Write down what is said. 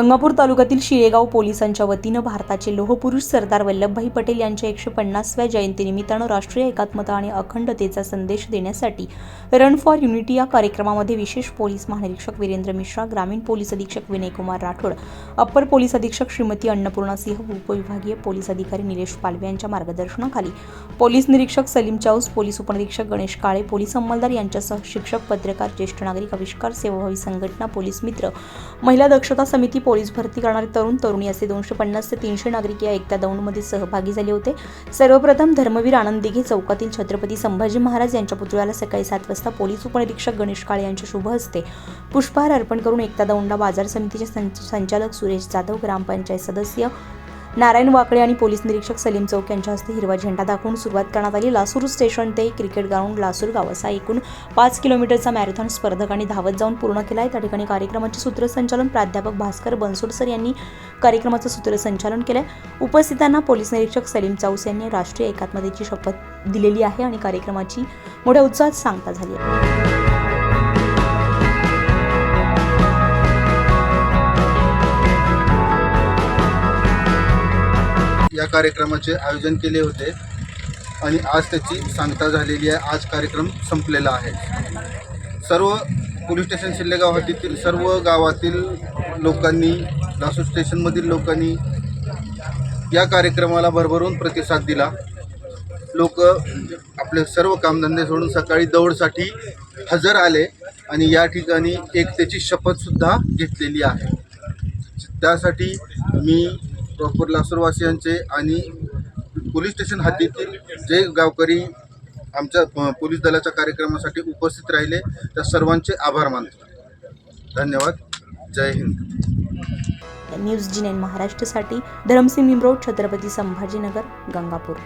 गंगापूर तालुक्यातील शिळेगाव पोलिसांच्या वतीनं भारताचे लोहपुरुष सरदार वल्लभभाई पटेल यांच्या एकशे पन्नासव्या जयंतीनिमित्तानं राष्ट्रीय एकात्मता आणि अखंडतेचा संदेश देण्यासाठी रन फॉर युनिटी या कार्यक्रमामध्ये विशेष पोलीस महानिरीक्षक वीरेंद्र मिश्रा ग्रामीण पोलीस अधीक्षक विनयकुमार राठोड अप्पर पोलीस अधीक्षक श्रीमती अन्नपूर्णा सिंह उपविभागीय पोलीस अधिकारी निलेश पालवे यांच्या मार्गदर्शनाखाली पोलीस निरीक्षक सलीम चाऊस पोलीस उपनिरीक्षक गणेश काळे पोलीस अंमलदार यांच्यासह शिक्षक पत्रकार ज्येष्ठ नागरिक आविष्कार सेवाभावी संघटना पोलीस मित्र महिला दक्षता समिती पोलीस भरती करणारे तरुण तरुणी असे दोनशे पन्नास ते तीनशे नागरिक या एकता दौंडमध्ये सहभागी झाले होते. सर्वप्रथम धर्मवीर आनंद दिघे चौकातील छत्रपती संभाजी महाराज यांच्या पुतळ्याला सकाळी सात वाजता पोलीस उपनिरीक्षक गणेश काळे यांच्या शुभ हस्ते पुष्पहार अर्पण करून एकता दौंडा बाजार समितीचे संचालक सुरेश जाधव ग्रामपंचायत सदस्य नारायण वाकळे आणि पोलीस निरीक्षक सलीम चौक यांच्या हस्ते हिरवा झेंडा दाखवून सुरुवात करण्यात आली. लासूर स्टेशन ते क्रिकेट ग्राउंड लासूर गाव असा एकूण पाच किलोमीटरचा मॅरेथॉन स्पर्धकांनी धावत जाऊन पूर्ण केला आहे त्या ठिकाणी कार्यक्रमाचे सूत्रसंचालन प्राध्यापक भास्कर बनसोड सर यांनी कार्यक्रमाचं सूत्रसंचालन केलं उपस्थितांना पोलीस निरीक्षक सलीम चाऊस यांनी राष्ट्रीय एकात्मतेची शपथ दिलेली आहे आणि कार्यक्रमाची मोठ्या उत्साहात सांगता झाली आहे. या कार्यक्रमाचे आयोजन केले होते आणि आज त्याची सांगता झालेली आहे. आज कार्यक्रम संपलेला आहे. सर्व पोलीस स्टेशन शिल्लेगाव हद्दीतील सर्व गावातील लोकांनी लासूर स्टेशनमधील लोकांनी या कार्यक्रमाला भरभरून प्रतिसाद दिला. लोक आपले सर्व कामधंदे सोडून सकाळी दौडसाठी हजर आले आणि या ठिकाणी एकतेची शपथसुद्धा घेतलेली आहे. त्यासाठी मी प्रॉपर लासूरवासियांचे आणि पोलीस स्टेशन हद्दीतील जे गावकरी आमच्या पोलीस दलाच्या कार्यक्रमासाठी उपस्थित राहिले त्या सर्वांचे आभार मानतो. धन्यवाद. जय हिंद. न्यूज जी नाईन महाराष्ट्रासाठी धरमसिंग निमरोड छत्रपती संभाजीनगर गंगापूर.